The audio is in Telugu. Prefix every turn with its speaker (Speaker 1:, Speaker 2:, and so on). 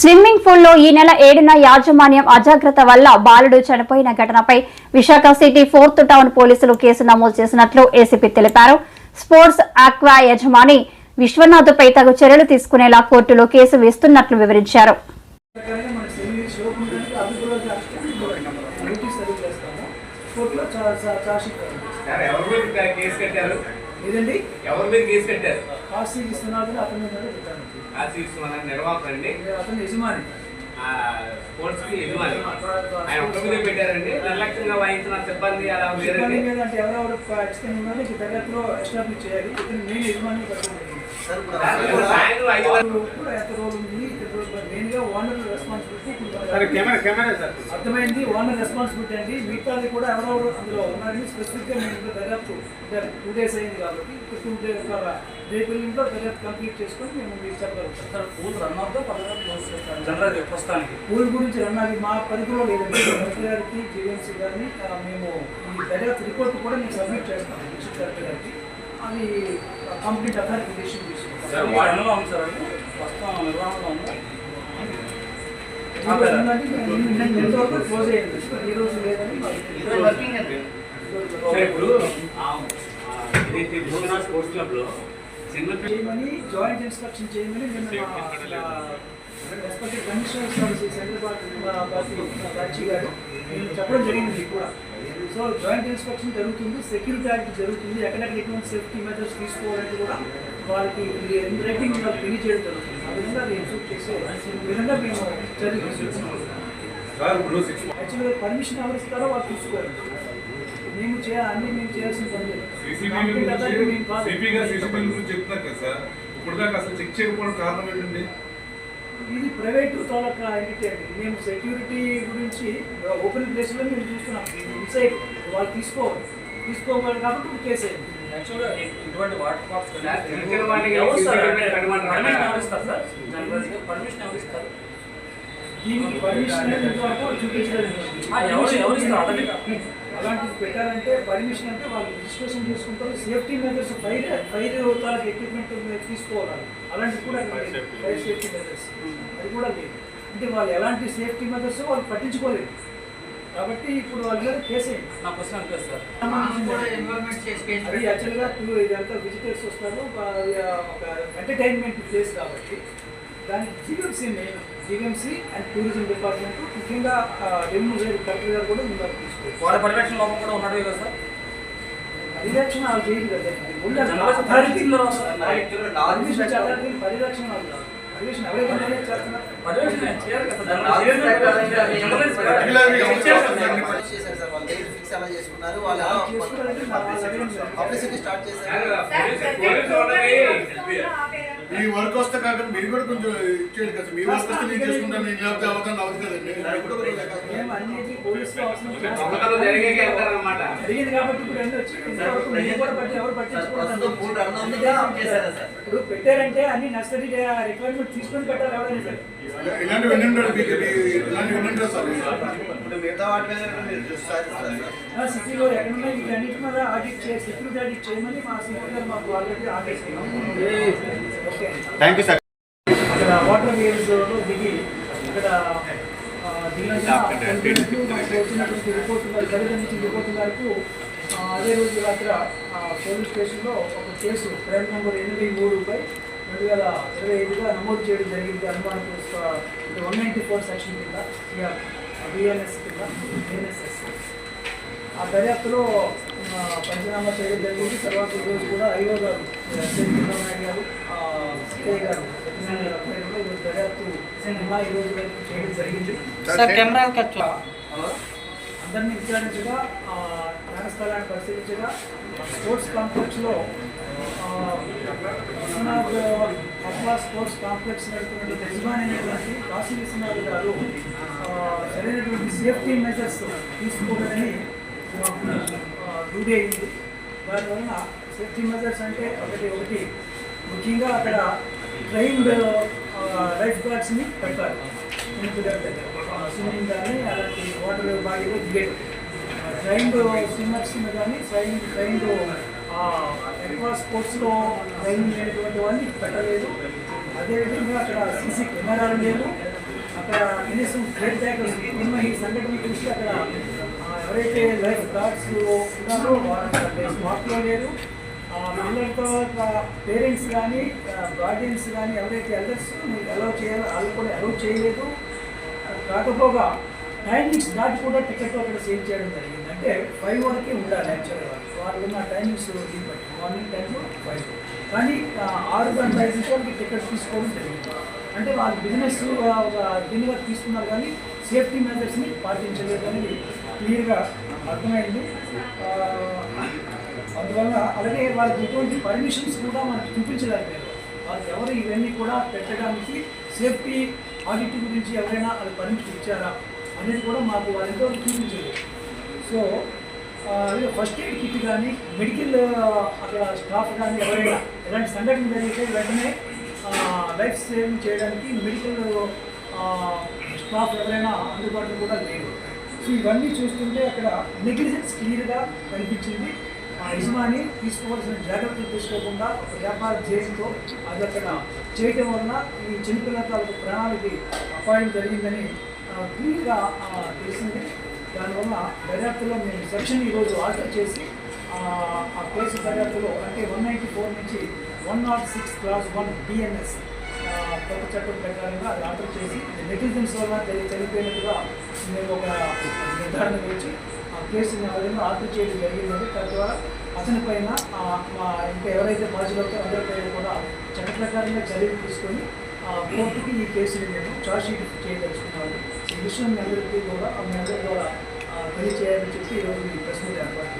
Speaker 1: స్విమ్మింగ్ పూల్లో ఈ నెల ఏడున యాజమాన్యం అజాగ్రత్త వల్ల బాలుడు చనిపోయిన ఘటనపై విశాఖ సిటీ ఫోర్త్ టౌన్ పోలీసులు కేసు నమోదు చేసినట్లు ఏసీపీ తెలిపారు. స్పోర్ట్స్ ఆక్వా యజమాని విశ్వనాథ్పై తగు చర్యలు తీసుకునేలా కోర్టులో కేసు వేస్తున్నట్లు వివరించారు.
Speaker 2: ఎవరి మీద కేసు కట్టారు?
Speaker 3: కాశీ విశ్వనాథుడు అతని మీద పెట్టాను
Speaker 2: కాశీ విశ్వనాథ్ నిర్వాహకుడు అండి
Speaker 3: అతను యజమాని.
Speaker 2: స్పోర్ట్స్కి యజమాని. ఆయన ఒక్క మీదే పెట్టారండి. నిర్లక్ష్యంగా వాయించిన సిబ్బంది అలా
Speaker 3: అంటే ఎవరెవరు ఖచ్చితంగా ఉన్నారో ఈ దర్యాప్తులో ఎస్టాబ్లిష్ చేయాలి. ఇతను మెయిన్ యజమాని
Speaker 2: సార్, ఇప్పుడు ఐదు
Speaker 3: ఎంత రోల్ ఉంది? గా owner responsibility
Speaker 4: camera camera sir.
Speaker 3: అర్థమైంది? ఓనర్ రెస్పాన్సిబిలిటీ అండి. మిగతాది కూడా ఎవరెవరు అందులో ఉన్నారని స్పెసిఫిక్గా మేము దర్యాప్తు టూ డేస్ అయింది కాబట్టి టూ డేస్ రేపు ఎల్లుండిలో దర్యాప్తు కంప్లీట్ చేసుకొని మేము మీకు చెప్పగలుగుతాం.
Speaker 5: సార్ పూల్ రన్ అవుతా జనరల్ ప్రస్తుతానికి.
Speaker 3: పూల్ గురించి రన్నది మా పరిధిలో లేదండి. కలెక్టర్ గారికి జీవీఎంసీ గారిని మేము ఈ దర్యాప్తు రిపోర్ట్ కూడా మేము సబ్మిట్ చేస్తాం. డిస్ట్రిక్ట్ కలెక్టర్ గారికి. అది కంప్లీట్ అథారిటీ డిసిషన్
Speaker 5: సార్
Speaker 3: తీసుకుంటాం
Speaker 5: వాడనలో ఉంది సార్ అది. ప్రస్తుతం నిర్వహణలో ఉంది.
Speaker 2: సార్, ఇప్పుడు ఆ, ఆ, ఏదైతే విశ్వనాథ్ స్పోర్ట్స్ క్లబ్లో చిన్న పిల్ల-
Speaker 3: చేయమని జాయింట్ ఇన్స్ట్రక్షన్ చేయమని నిన్న రెస్పెక్టివ్ కమిషనర్ సర్వీసెస్ గారు చెప్పడం జరిగింది కూడా. సో జాయింట్ ఇన్స్పెక్షన్ జరుగుతుంది సెక్యూరిటీ యాక్ట్ జరుగుతుంది ఎక్కడెక్కడ ఎటువంటి సేఫ్టీ మెజర్స్ తీసుకోవాలని కూడా వాళ్ళకి రైటింగ్ వాళ్ళకి తెలియజేయడం జరుగుతుంది. విధంగా అది ఇన్స్ట్రక్ట్ చేసే విధంగా మేము చర్యలు తీసుకుంటున్నాం
Speaker 4: సార్ ఇప్పుడు సిక్స్
Speaker 3: యాక్చువల్గా పర్మిషన్ ఎవరు ఇస్తారో వాళ్ళు తీసుకోవాలి మేము చేయాలి అన్ని మేము చేయాల్సిన పని
Speaker 4: ఇప్పుడు దాకా అసలు చెక్ చేయకపోవడం కారణం ఏంటండి?
Speaker 3: ఇది ప్రైవేట్ తాలూకా ఎంటిటీ అండి. మేము సెక్యూరిటీ గురించి ఓపెన్ ప్లేస్లో మేము చూస్తున్నాం. ఇన్సైడ్ వాళ్ళు తీసుకోవాలి. తీసుకోవాలి కాబట్టి కేసు అయింది.
Speaker 5: యాక్చువల్గా ఇటువంటి వాటర్ పార్క్స్? పర్మిషన్ ఎవరు ఇస్తారు సార్ పర్మిషన్ ఎవరు ఇస్తారు
Speaker 3: దీనికి పర్మిషన్
Speaker 5: ఎవరు ఎవరు ఇస్తారు? అతనిగా
Speaker 3: అలాంటిది పెట్టారంటే పర్మిషన్ అంటే వాళ్ళు రిజిస్ట్రేషన్ చేసుకుంటారు. సేఫ్టీ మెజర్స్ ఫైర్ ఫైర్ తాలూకు ఎక్విప్మెంట్ తీసుకోవాలి. అలాంటివి కూడా. ఫైర్ సేఫ్టీ మెజర్స్ అది కూడా లేదు. అంటే వాళ్ళు ఎలాంటి సేఫ్టీ మెజర్స్ వాళ్ళు పట్టించుకోలేదు. కాబట్టి ఇప్పుడు వాళ్ళ మీద కేసు
Speaker 5: నా సార్.
Speaker 3: అది యాక్చువల్గా ఇదంతా విజిటర్స్ వస్తారు ఒక- ఎంటర్టైన్మెంట్ ప్లేస్ కాబట్టి దానికి GVMC main GVMC and tourism department ముఖ్యంగా రెవెన్యూ వేరు కలెక్టర్ గారు కూడా ముందు తీసుకోవాలి
Speaker 5: వాళ్ళ పర్యవేక్షణ లోపం కూడా ఉన్నాడు కదా సార్?
Speaker 3: పరిరక్షణ వాళ్ళు చేయదు కదా పరిరక్షణ
Speaker 6: చేసుకున్నారు వాళ్ళు పబ్లిసిటీ స్టార్ట్ చేశారు
Speaker 7: మీ వర్క్ వస్తే కాక మీరు కూడా కొంచెం ఇచ్చేది కదా. మీ వర్క్ వస్తే నేను చేసుకుంటాను నేను లేకపోతే అవతాను అవుతుంది కదండి.
Speaker 3: అవసరం కాబట్టి ఇప్పుడు పెట్టారంటే అన్ని నర్సరీ రిక్వైర్మెంట్ తీసుకొని పెట్టాలి ఎవరైనా సరే.
Speaker 7: ఇలాంటివి మీకు సార్?
Speaker 6: ఇప్పుడు మిగతా వాటి మీద కూడా మీరు దృష్టి సారిస్తారు సార్
Speaker 3: ఆ సిటీలో ఎక్కడున్నా వీటన్నిటి మీద ఆడిట్ చేసి సెక్యూరిటీ ఆడిట్ చేయమని మా సిటీ గారు మాకు already okay
Speaker 7: thank you sir
Speaker 3: water దిగి ఇక్కడ వచ్చినటువంటి రిపోర్ట్ రిపోర్ట్ అదే రోజు రాత్రి పోలీస్ స్టేషన్లో ఒక కేసు క్రైమ్ నెంబర్ ఎనిమిది మూడుపై రెండు వేల ఇరవై ఐదుగా నమోదు చేయడం జరిగింది. అనుమానం వన్ నైంటీ ఫోర్ సెక్షన్ కింద బిఎన్ఎస్ కింద బిఎన్ఎస్ఎస్ ఆ దర్యాప్తులో పంచనామా చేయడం జరిగింది. తర్వాత ఈరోజు కూడా ఐఓ గారు చంద్రబాబు గారు ఆ, సిఐ గారు ఈరోజు దర్యాప్తు సినిమా ఈ రోజు వరకు చేయడం జరిగింది. అందరినీ విచారించగా ఆ, న్యాయస్థలాన్ని పరిశీలించగా స్పోర్ట్స్ కాంప్లెక్స్లో ఆ, విశ్వనాథ్ అక్వా స్పోర్ట్స్ కాంప్లెక్స్ నడుపుతున్న యజమాని అయినటువంటి కాశీ విశ్వనాథ్ గారు ఆ, సరైనటువంటి సేఫ్టీ మెజర్స్ తీసుకోవాలని డ్యూటీ అయింది. దానివల్ల సేఫ్టీ మెజర్స్ అంటే ఒకటి ఒకటి. ముఖ్యంగా అక్కడ ట్రైన్డ్ లైఫ్ గార్డ్స్ని పెట్టాలి. స్విమ్మింగ్ కానీ అలాంటి వాటర్ బాడీలో దిగేది. ట్రైన్డ్ స్విమ్మర్స్ని కానీ ట్రైన్ ట్రైన్డ్ ఎక్కువ స్పోర్ట్స్లో ట్రైనింగ్ లేనటువంటి వాళ్ళని పెట్టలేదు. అదేవిధంగా అక్కడ సీసీ కెమెరాలు లేవు. అక్కడ కనీసం కేర్ టేకర్స్ ఉన్న ఈ సంఘటన చూసి అక్కడ ఎవరైతే లైఫ్ గార్డ్స్ ఉన్నారో వారు స్మార్ట్లో లేరు పిల్లలతో పేరెంట్స్ కానీ గార్డియన్స్ కానీ ఎవరైతే ఎల్డర్స్ అలౌ చేయాలో వాళ్ళు కూడా అలౌ చేయలేదు. కాకపోగా టైమింగ్స్ దాటి కూడా టికెట్ అక్కడ సేల్ చేయడం జరిగింది. అంటే ఫైవ్ వరకే ఉండాలి యాక్చువల్గా వాళ్ళు ఉన్న టైమింగ్స్ దీన్ని బట్టి. మార్నింగ్ టైంలో ఫైవ్ కానీ ఆరు గంటల ఐదు నిమిషాలకి టికెట్ తీసుకోవడం జరిగింది. అంటే వాళ్ళు బిజినెస్ ఒక దీనిగా తీసుకున్నారు కానీ సేఫ్టీ మెజర్స్ని పాటించలేదు అనేది క్లియర్గా అర్థమైంది. అందువల్ల అలాగే వాళ్ళకి ఎటువంటి పర్మిషన్స్ కూడా మనకు చూపించలేకపోయారు వాళ్ళకి ఎవరు ఇవన్నీ కూడా పెట్టడానికి సేఫ్టీ ఆడిట్ గురించి ఎవరైనా అది పర్మిషన్ ఇచ్చారా అనేది కూడా మాకు వాళ్ళతో చూపించలేదు. సో ఫస్ట్ ఎయిడ్ కిట్ కానీ మెడికల్ అక్కడ స్టాఫ్ కానీ ఎవరైనా ఎలాంటి సంఘటన జరిగితే వెంటనే లైఫ్ సేవింగ్ చేయడానికి మెడికల్ స్టాఫ్ ఎవరైనా అందుబాటులో కూడా లేదు సో ఇవన్నీ చూస్తుంటే అక్కడ నెగ్లిజెన్స్ క్లియర్గా కనిపించింది. ఆ యజమాని తీసుకోవాల్సిన జాగ్రత్తలు తీసుకోకుండా ఒక వ్యాపార ధ్యేయంతో అది అక్కడ చేయటం వలన ఈ చిన్నపిల్లల తాలూకు ప్రాణాలకి అపాయం జరిగిందని క్లియర్గా తెలిసింది. దానివల్ల దర్యాప్తులో మేము సెక్షన్ ఈరోజు ఆర్డర్ చేసి ఆ, కేసు దర్యాప్తులో అంటే వన్ నైంటీ ఫోర్ నుంచి one nought six clause one BNS కొత్త చట్టం ప్రకారంగా అది ఆర్డర్ చేసి నెటిజన్స్ వల్ల చని- చనిపోయినట్టుగా మేము ఒక నిర్ధారణ గురించి ఆ కేసుని ఆ విధంగా ఆర్డర్ చేయడం జరిగిందని తద్వారా అతని పైన మా ఇంకా ఎవరైతే బాధ్యులు అవుతారో కూడా చట్ట ప్రకారంగా చర్యలు తీసుకొని ఆ, కోర్టుకి ఈ కేసుని మేము చార్జ్షీట్ చేయదలుచుకున్నాము. ఈ విషయం మీ అందరికీ కూడా మీ అందరి ద్వారా ఆ, తెలియచేయాలని చెప్పి ఈరోజు ఈ ప్రశ్న ఏర్పాటు